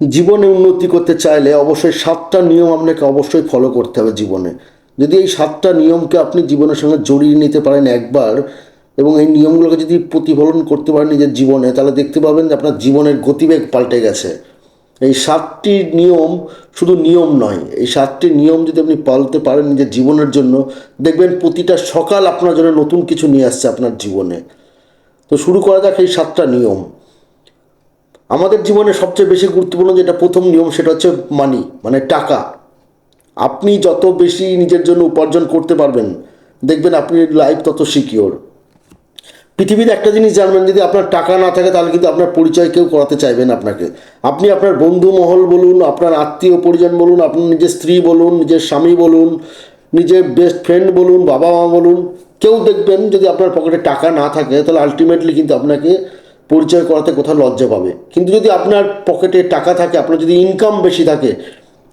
জীবনে উন্নতি করতে চাইলে অবশ্যই সাতটা নিয়ম আপনাকে অবশ্যই ফলো করতে হবে জীবনে। যদি এই সাতটা নিয়মকে আপনি জীবনের সঙ্গে জড়িয়ে নিতে পারেন একবার এবং এই নিয়মগুলোকে যদি প্রতিফলন করতে পারেন নিজের জীবনে, তাহলে দেখতে পাবেন যে আপনার জীবনের গতিবেগ পাল্টে গেছে। এই সাতটি নিয়ম শুধু নিয়ম নয়, এই সাতটি নিয়ম যদি আপনি পালতে পারেন নিজের জীবনের জন্য, দেখবেন প্রতিটা সকাল আপনার জন্য নতুন কিছু নিয়ে আসছে আপনার জীবনে। তো শুরু করা যাক এই সাতটা নিয়ম। আমাদের জীবনে সবচেয়ে বেশি গুরুত্বপূর্ণ যেটা প্রথম নিয়ম সেটা হচ্ছে মানি মানে টাকা। আপনি যত বেশি নিজের জন্য উপার্জন করতে পারবেন, দেখবেন আপনি লাইফ তত সিকিওর পৃথিবীতে একটা জিনিস জানবেন, যদি আপনার টাকা না থাকে, তাহলে কিন্তু আপনার পরিচয় কেউ করাতে চাইবেন আপনাকে। আপনি আপনার বন্ধু মহল বলুন, আপনার আত্মীয় পরিজন বলুন, আপনার নিজের স্ত্রী বলুন, নিজের স্বামী বলুন, নিজের বেস্ট ফ্রেন্ড বলুন বাবা মা বলুন, কেউ দেখবেন যদি আপনার পকেটে টাকা না থাকে, তাহলে আলটিমেটলি কিন্তু আপনাকে পরিচয় করাতে কোথাও লজ্জা পাবে। কিন্তু যদি আপনার পকেটে টাকা থাকে, আপনার যদি ইনকাম বেশি থাকে,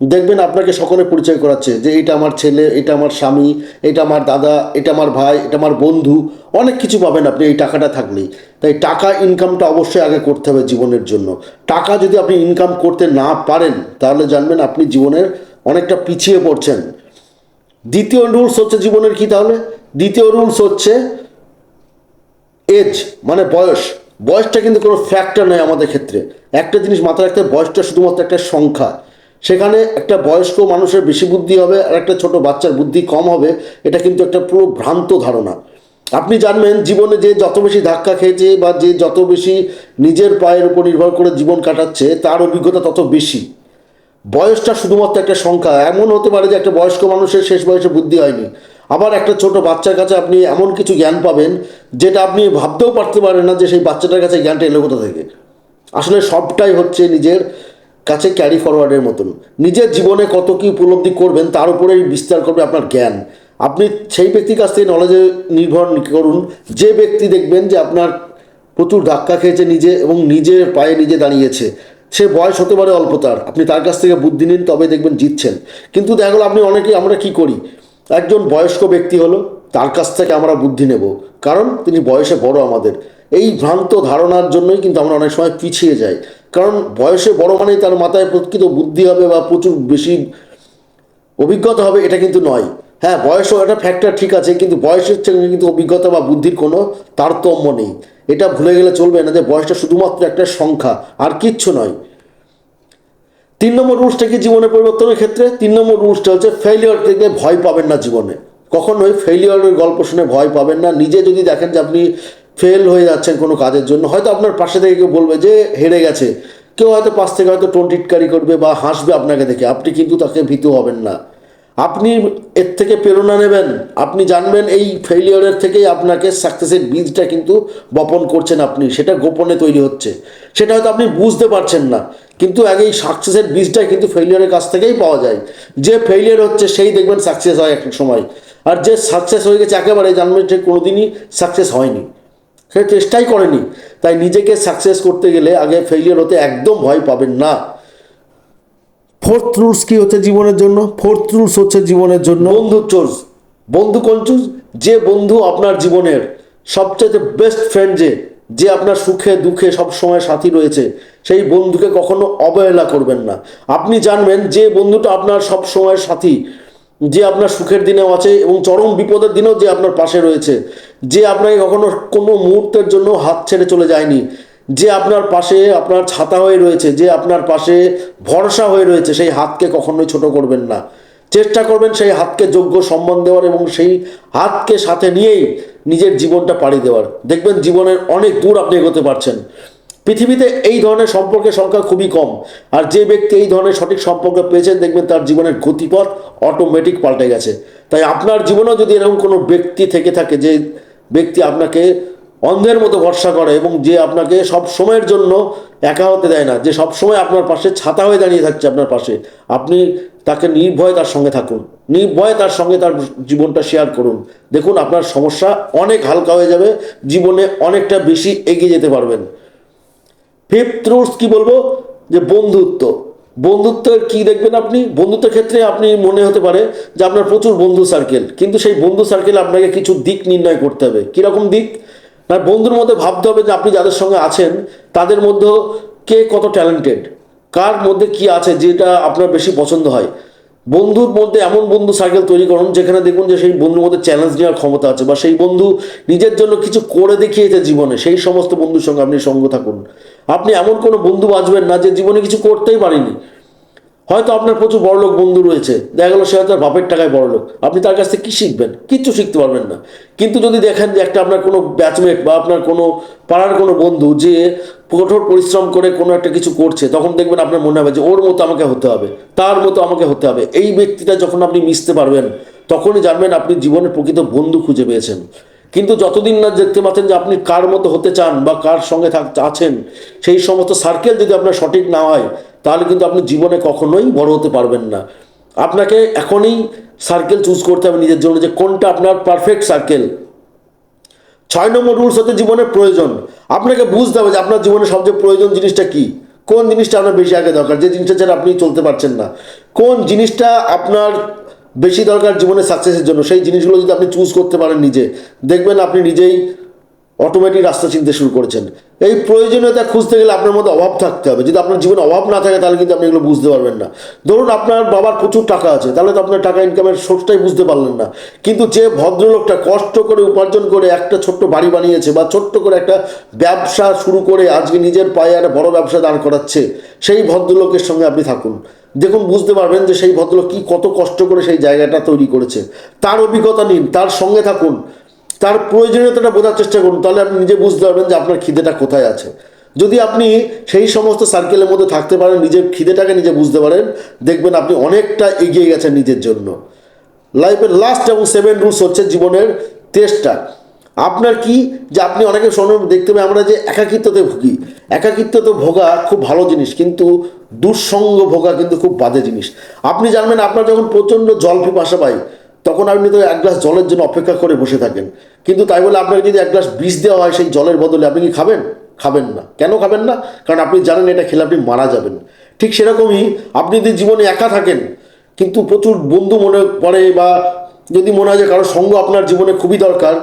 দেখবেন আপনাকে সকলে পরিচয় করাচ্ছে যে এটা আমার ছেলে, এটা আমার স্বামী, এটা আমার দাদা, এটা আমার ভাই, এটা আমার বন্ধু, অনেক কিছু পাবেন আপনি এই টাকাটা থাকলেই। তাই টাকা ইনকামটা অবশ্যই আগে করতে হবে জীবনের জন্য। টাকা যদি আপনি ইনকাম করতে না পারেন, তাহলে জানবেন আপনি জীবনের অনেকটা পিছিয়ে পড়ছেন। দ্বিতীয় রুলস হচ্ছে জীবনের কি তাহলে? দ্বিতীয় রুলস হচ্ছে এজ মানে বয়স। বয়সটা কিন্তু কোনো ফ্যাক্টর নয় আমাদের ক্ষেত্রে। একটা জিনিস মাথায় রাখতে বয়সটা শুধুমাত্র একটা সংখ্যা। সেখানে একটা বয়স্ক মানুষের বেশি বুদ্ধি হবে আর একটা ছোট বাচ্চার বুদ্ধি কম হবে, এটা কিন্তু একটা পুরো ভ্রান্ত ধারণা। আপনি জানবেন জীবনে যে যত বেশি ধাক্কা খেয়েছে বা যে যত বেশি নিজের পায়ের উপর নির্ভর করে জীবন কাটাচ্ছে, তার অভিজ্ঞতা তত বেশি। বয়সটা শুধুমাত্র একটা সংখ্যা। এমন হতে পারে যে একটা বয়স্ক মানুষের শেষ বয়সে বুদ্ধি হয়নি। আবার একটা ছোট বাচ্চার কাছে আপনি এমন কিছু জ্ঞান পাবেন, যেটা আপনি ভাবতেও পারতে পারেন না যে সেই বাচ্চাটার কাছে জ্ঞানটা এলো কোথা থেকে। আসলে সবটাই হচ্ছে নিজের কাছে ক্যারি ফরওয়ার্ডের মতন। নিজের জীবনে কত কী উপলব্ধি করবেন, তার উপরেই বিস্তার করবে আপনার জ্ঞান। আপনি সেই ব্যক্তির কাছ থেকে নলেজে নির্ভর করুন। যে ব্যক্তি দেখবেন যে আপনার প্রচুর ধাক্কা খেয়েছে নিজে এবং নিজের পায়ে নিজে দাঁড়িয়েছে। সে বয়স হতে পারে অল্প তার। আপনি তার কাছ থেকে বুদ্ধি নিন তবে দেখবেন জিতছেন। কিন্তু দেখা গেলো আপনি অনেকেই আমরা কি করি? একজন বয়স্ক ব্যক্তি হলো, তার কাছ থেকে আমরা বুদ্ধি নেব। কারণ তিনি বয়সে বড় আমাদের। এই ভ্রান্ত ধারণার জন্যই কিন্তু আমরা অনেক সময় পিছিয়ে যাই। কারণ বয়সে বড় মানেই তার মাথায় প্রকৃত বুদ্ধি হবে বা প্রচুর বেশি অভিজ্ঞতা হবে, এটা কিন্তু নয়। হ্যাঁ বয়সও একটা ফ্যাক্টর ঠিক আছে, কিন্তু বয়সের সঙ্গে কিন্তু অভিজ্ঞতা বা বুদ্ধির কোনো তারতম্য নেই। এটা ভুলে গেলে চলবে না যে বয়সটা শুধুমাত্র একটা সংখ্যা, আর কিচ্ছু নয়। তিন নম্বর রুলসটা কি জীবনে পরিবর্তনের ক্ষেত্রে? তিন নম্বর রুলসটা হচ্ছে ফেলিওর থেকে ভয় পাবেন না জীবনে। কখনোই ফেলিওরের গল্প শুনে ভয় পাবেন না। নিজে যদি দেখেন যে আপনি ফেল হয়ে যাচ্ছেন কোনো কাজের জন্য, হয়তো আপনার পাশে থেকে কেউ বলবে যে, হেরে গেছে। কেউ হয়তো পাশ থেকে হয়তো টোন টিটকারি করবে বা হাসবে আপনাকে দেখে। আপনি কিন্তু তাকে ভীত হবেন না। আপনি এর থেকে প্রেরণা নেবেন। আপনি জানবেন এই ফেলিওরের থেকেই আপনাকে সাকসেসের বীজটা কিন্তু বপন করছেন আপনি। সেটা গোপনে তৈরি হচ্ছে। সেটা হয়তো আপনি বুঝতে পারছেন না। কিন্তু আগে এই সাকসেসের বীজটা কিন্তু ফেলিওরের কাছ থেকেই পাওয়া যায়। যে ফেলিয়ার হচ্ছে, সেই দেখবেন সাকসেস হয় এক সময়। আর যে সাকসেস হয়ে গেছে, একেবারে জানবেন যে কোনোদিনই সাকসেস হয়নি। সে চেষ্টাই করেনি। তাই নিজেকে সাকসেস করতে গেলে আগে ফেলিয়ার হতে একদম ভয় পাবেন না। ফোর্থ রুলস কি হচ্ছে জীবনের জন্য? ফোর্থ রুলস হচ্ছে জীবনের জন্য। বন্ধু চোজ বন্ধু কোন চুজ যে বন্ধু আপনার জীবনের সবচেয়ে বেস্ট ফ্রেন্ড যে যে আপনার সুখে, দুঃখে, সব সময় সাথী রয়েছে, সেই বন্ধুকে কখনো অবহেলা করবেন না। আপনি জানবেন যে বন্ধুটা আপনার সব সময় সাথী, যে আপনার সুখের দিনেও আছে এবং চরম বিপদের দিনেও যে আপনার পাশে রয়েছে, যে আপনাকে কখনো কোনো মুহূর্তের জন্য হাত ছেড়ে চলে যায়নি যে আপনার পাশে আপনার ছাতা হয়ে রয়েছে, যে আপনার পাশে ভরসা হয়ে রয়েছে, সেই হাতকে কখনোই ছোট করবেন না। চেষ্টা করবেন সেই হাতকে যোগ্য সম্মান দেওয়ার এবং সেই হাতকে সাথে নিয়েই নিজের জীবনটা পাড়ি দেওয়ার। দেখবেন জীবনের অনেক দূর আপনি এগোতে পারছেন। পৃথিবীতে এই ধরনের সম্পর্কের সংখ্যা খুবই কম, আর যে ব্যক্তি এই ধরনের সঠিক সম্পর্ক পেয়েছেন, দেখবেন তার জীবনের গতিপথ অটোমেটিক পাল্টে গেছে। তাই আপনার জীবনেও যদি এরকম কোনো ব্যক্তি থেকে থাকে, যে ব্যক্তি আপনাকে অন্ধের মতো ভরসা করে এবং যে আপনাকে সব সময়ের জন্য একা হতে দেয় না, যে সব সময় আপনার পাশে ছাতা হয়ে দাঁড়িয়ে থাকছে আপনার পাশে, আপনি তাকে নির্ভয়ে তার সঙ্গে থাকুন, নির্ভয়ে তার সঙ্গে তার জীবনটা শেয়ার করুন। দেখুন, আপনার সমস্যা অনেক হালকা হয়ে যাবে, জীবনে অনেকটা বেশি এগিয়ে যেতে পারবেন। ফিফথ রুলস কি বলব? যে বন্ধুত্ব। বন্ধুত্বের কি দেখবেন আপনি? বন্ধুত্বের ক্ষেত্রে আপনি মনে হতে পারে যে আপনার প্রচুর বন্ধু সার্কেল কিন্তু সেই বন্ধু সার্কেল আপনাকে কিছু দিক নির্ণয় করতে হবে। কীরকম দিক? না বন্ধুর মধ্যে ভাবতে হবে যে আপনি যাদের সঙ্গে আছেন, তাদের মধ্যে কে কত ট্যালেন্টেড কার মধ্যে কি আছে যেটা আপনার বেশি পছন্দ হয়? বন্ধুর মধ্যে এমন বন্ধু সার্কেল তৈরি করুন যেখানে দেখুন যে সেই বন্ধুর মধ্যে চ্যালেঞ্জ নেওয়ার ক্ষমতা আছে বা সেই বন্ধু নিজের জন্য কিছু করে দেখিয়েছে জীবনে, সেই সমস্ত বন্ধুর সঙ্গে আপনি সঙ্গ থাকুন। আপনি এমন কোনো বন্ধু বাঁচবেন না যে জীবনে কিছু করতেই পারেনি হয়তো আপনার প্রচুর বড়লোক বন্ধু রয়েছে। দেখা গেলো সে হয়তো বাপের টাকায় বড়লোক আপনি তার কাছ থেকে কী শিখবেন? কিচ্ছু শিখতে পারবেন না। কিন্তু যদি দেখেন যে একটা আপনার কোনো ব্যাচমেট বা আপনার কোনো পাড়ার কোনো বন্ধু যে কঠোর পরিশ্রম করে কোনো একটা কিছু করছে, তখন দেখবেন আপনার মনে হবে যে ওর মতো আমাকে হতে হবে, তার মতো আমাকে হতে হবে। এই ব্যক্তিটা যখন আপনি মিশতে পারবেন, তখনই জানবেন আপনি জীবনের প্রকৃত বন্ধু খুঁজে পেয়েছেন। কিন্তু যতদিন না দেখতে পাচ্ছেন যে আপনি কার মতো হতে চান বা কার সঙ্গে থাক আছেন, সেই সমস্ত সার্কেল যদি আপনার সঠিক না হয় তাহলে কিন্তু আপনি জীবনে কখনোই বড় হতে পারবেন না। আপনাকে এখনই সার্কেল চুজ করতে হবে নিজের জন্য যে কোনটা আপনার পারফেক্ট সার্কেল ছয় নম্বর রুলস হচ্ছে জীবনের প্রয়োজন। আপনাকে বুঝতে হবে যে আপনার জীবনে সবচেয়ে প্রয়োজন জিনিসটা কি। কোন জিনিসটা আপনার বেশি আগে দরকার? যে জিনিসটা ছাড়া আপনি চলতে পারছেন না। কোন জিনিসটা আপনার বেশি দরকার জীবনে সাকসেসের জন্য? সেই জিনিসগুলো যদি আপনি চুজ করতে পারেন নিজে। দেখবেন আপনি নিজেই অটোমেটিক রাস্তা চিনতে শুরু করেছেন। এই প্রয়োজনীয়তা খুঁজতে গেলে আপনার মধ্যে অভাব থাকতে হবে। যদি আপনার জীবনে অভাব না থাকে, তাহলে কিন্তু আপনি এগুলো বুঝতে পারবেন না। ধরুন আপনার বাবার প্রচুর টাকা আছে, তাহলে তো আপনার টাকা ইনকামের সোর্সটাই বুঝতে পারলেন না। কিন্তু যে ভদ্রলোকটা কষ্ট করে উপার্জন করে একটা ছোট্ট বাড়ি বানিয়েছে বা ছোট্ট করে একটা ব্যবসা শুরু করে আজকে নিজের পায়ে একটা বড় ব্যবসা দাঁড় করাচ্ছে, সেই ভদ্রলোকের সঙ্গে আপনি থাকুন। দেখুন, বুঝতে পারবেন যে সেই ভদ্রলোক কি কত কষ্ট করে সেই জায়গাটা তৈরি করেছে। তার অভিজ্ঞতা নিন, তার সঙ্গে থাকুন। তার প্রয়োজনীয়তাটা বোঝার চেষ্টা করুন, তাহলে আপনি নিজে বুঝতে পারবেন যে আপনার খিদেটা কোথায় আছে। যদি আপনি সেই সমস্ত সার্কেলের মধ্যে থাকতে পারেন, নিজের খিদেটাকে নিজে বুঝতে পারেন, দেখবেন আপনি অনেকটা এগিয়ে গেছেন নিজের জন্য। লাইফের লাস্ট এবং সেভেন রুলস হচ্ছে জীবনের তেষ্টা আপনার কি যে আপনি অনেকে শোনো দেখতে পাই আমরা যে একাকিত্বতে ভুগি। একাকিত্বতে ভোগা খুব ভালো জিনিস, কিন্তু দুঃসঙ্গ ভোগা কিন্তু খুব বাজে জিনিস। আপনি জানবেন আপনার যখন প্রচণ্ড জল পিপাসা পায় তখন আপনি তো এক গ্লাস জলের জন্য অপেক্ষা করে বসে থাকেন। কিন্তু তাই বলে আপনাকে যদি এক গ্লাস বিষ দেওয়া হয় সেই জলের বদলে আপনি কি খাবেন? খাবেন না। কেন খাবেন না? কারণ আপনি জানেন এটা খেলে আপনি মারা যাবেন। ঠিক সেরকমই আপনি যদি জীবনে একা থাকেন, কিন্তু প্রচুর বন্ধু মনে পড়ে বা যদি মনে হয় যে কারও সঙ্গ আপনার জীবনে খুবই দরকার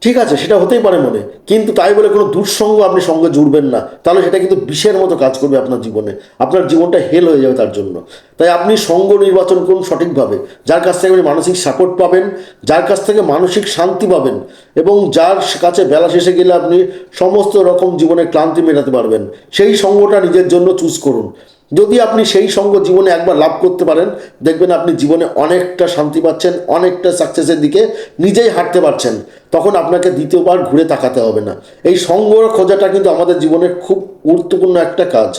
ঠিক আছে, সেটা হতেই পারে মনে। কিন্তু তাই বলে কোনো দুঃসঙ্গ আপনি সঙ্গে জুড়বেন না। তাহলে সেটা কিন্তু বিষের মতো কাজ করবে আপনার জীবনে। আপনার জীবনটা হেল হয়ে যাবে তার জন্য। তাই আপনি সঙ্গ নির্বাচন করুন সঠিকভাবে। যার কাছ থেকে আপনি মানসিক সাপোর্ট পাবেন, যার কাছ থেকে মানসিক শান্তি পাবেন, এবং যার কাছে বেলা শেষে গেলে আপনি সমস্ত রকম জীবনে ক্লান্তি মেটাতে পারবেন। সেই সঙ্গটা নিজের জন্য চুজ করুন। যদি আপনি সেই সঙ্গ জীবনে একবার লাভ করতে পারেন, দেখবেন আপনি জীবনে অনেকটা শান্তি পাচ্ছেন, অনেকটা সাকসেসের দিকে নিজেই হাঁটতে পারছেন, তখন আপনাকে দ্বিতীয়বার ঘুরে তাকাতে হবে না। এই সঙ্গ খোঁজাটা কিন্তু আমাদের জীবনের খুব গুরুত্বপূর্ণ একটা কাজ।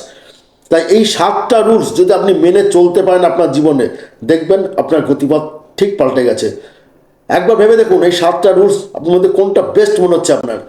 তাই এই সাতটা রুলস যদি আপনি মেনে চলতে পারেন আপনার জীবনে, দেখবেন আপনার গতিপথ ঠিক পাল্টে গেছে। একবার ভেবে দেখুন, এই সাতটা রুলস আপনার মধ্যে কোনটা বেস্ট মনে হচ্ছে আপনার?